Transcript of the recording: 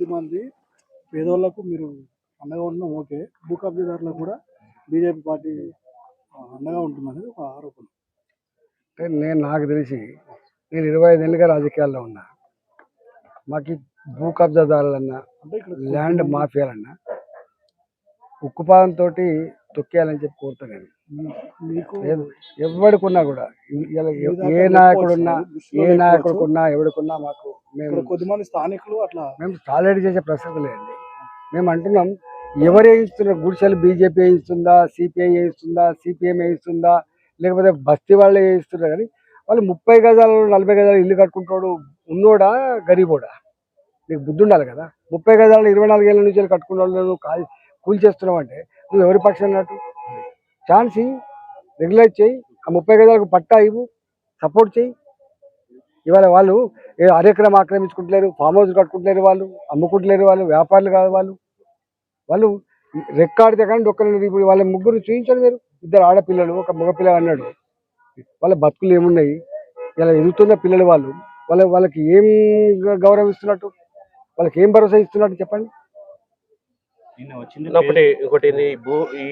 మంది పేదోళ్ళకు మీరు అండగా ఉండడం ఓకే. భూ కబ్జాదారులకు కూడా బీజేపీ పార్టీ అండగా ఉంటుందనేది ఒక ఆరోపణ. అంటే నేను నాకు తెలిసి నేను ఇరవై ఐదు ఏళ్ళుగా రాజకీయాల్లో ఉన్నా. మాకు భూ కబ్జాదారులన్నా ల్యాండ్ మాఫియాలన్నా ఉక్కుపాదంతో తొక్కేయాలని చెప్పి కోరుతా నేను. ఎవడికున్నా కూడా ఇలా ఏ- నాయకుడున్నా ఏ. నాయకుడుకున్నా ఎవడికున్నా మాకు మేము ఇక్కడ కొద్దిమంది స్థానికులు అట్లా మేము టాలరేట్ చేసే ప్రసక్తి లేదండి. మేము అంటున్నాం ఎవరు వేయిస్తున్నారు గుడిసెలు బీజేపీ వేయిస్తుందా సిపిఐ వేయిస్తుందా సిపిఎం వేయిస్తుందా లేకపోతే బస్తీ వాళ్ళే వేయిస్తున్నారు కానీ వాళ్ళు ముప్పై గజాలు నలభై గజాలు ఇల్లు కట్టుకుంటాడు ఉన్నోడా గరీబోడా? నీకు బుద్ధి ఉండాలి కదా. ముప్పై గజాలు ఇరవై నాలుగేళ్ళ నుంచి వెళ్ళి కట్టుకున్న వాళ్ళు నువ్వు కాల్ కూల్ చేస్తున్నావు అంటే నువ్వు ఎవరి పక్షం అన్నట్టు? ఛాన్స్ రెగ్యులైజ్ చేయి. ఆ ముప్పై గజాలకు పట్టా ఇవ్వు సపోర్ట్ చేయి. ఇవాళ వాళ్ళు ఏ అరెకరం ఆక్రమించుకుంటలేరు ఫామ్ హౌస్ కట్టుకుంటలేరు వాళ్ళు అమ్ముకుంటలేరు వాళ్ళు వ్యాపారులు కాదు వాళ్ళు. వాళ్ళు రెక్కాడితే కానీ డొక్కలేరు ఇప్పుడు వాళ్ళ ముగ్గురు చూపించారు మీరు ఇద్దరు ఆడపిల్లలు ఒక మగపిల్ల అన్నాడు. వాళ్ళ బతుకులు ఏమున్నాయి? ఇలా ఎదుగుతున్న పిల్లలు వాళ్ళు వాళ్ళ వాళ్ళకి ఏం గౌరవం ఇస్తున్నట్టు? వాళ్ళకి ఏం భరోసా ఇస్తున్నట్టు చెప్పండి? ఒకటి ఒకటి ఇది భూ ఈ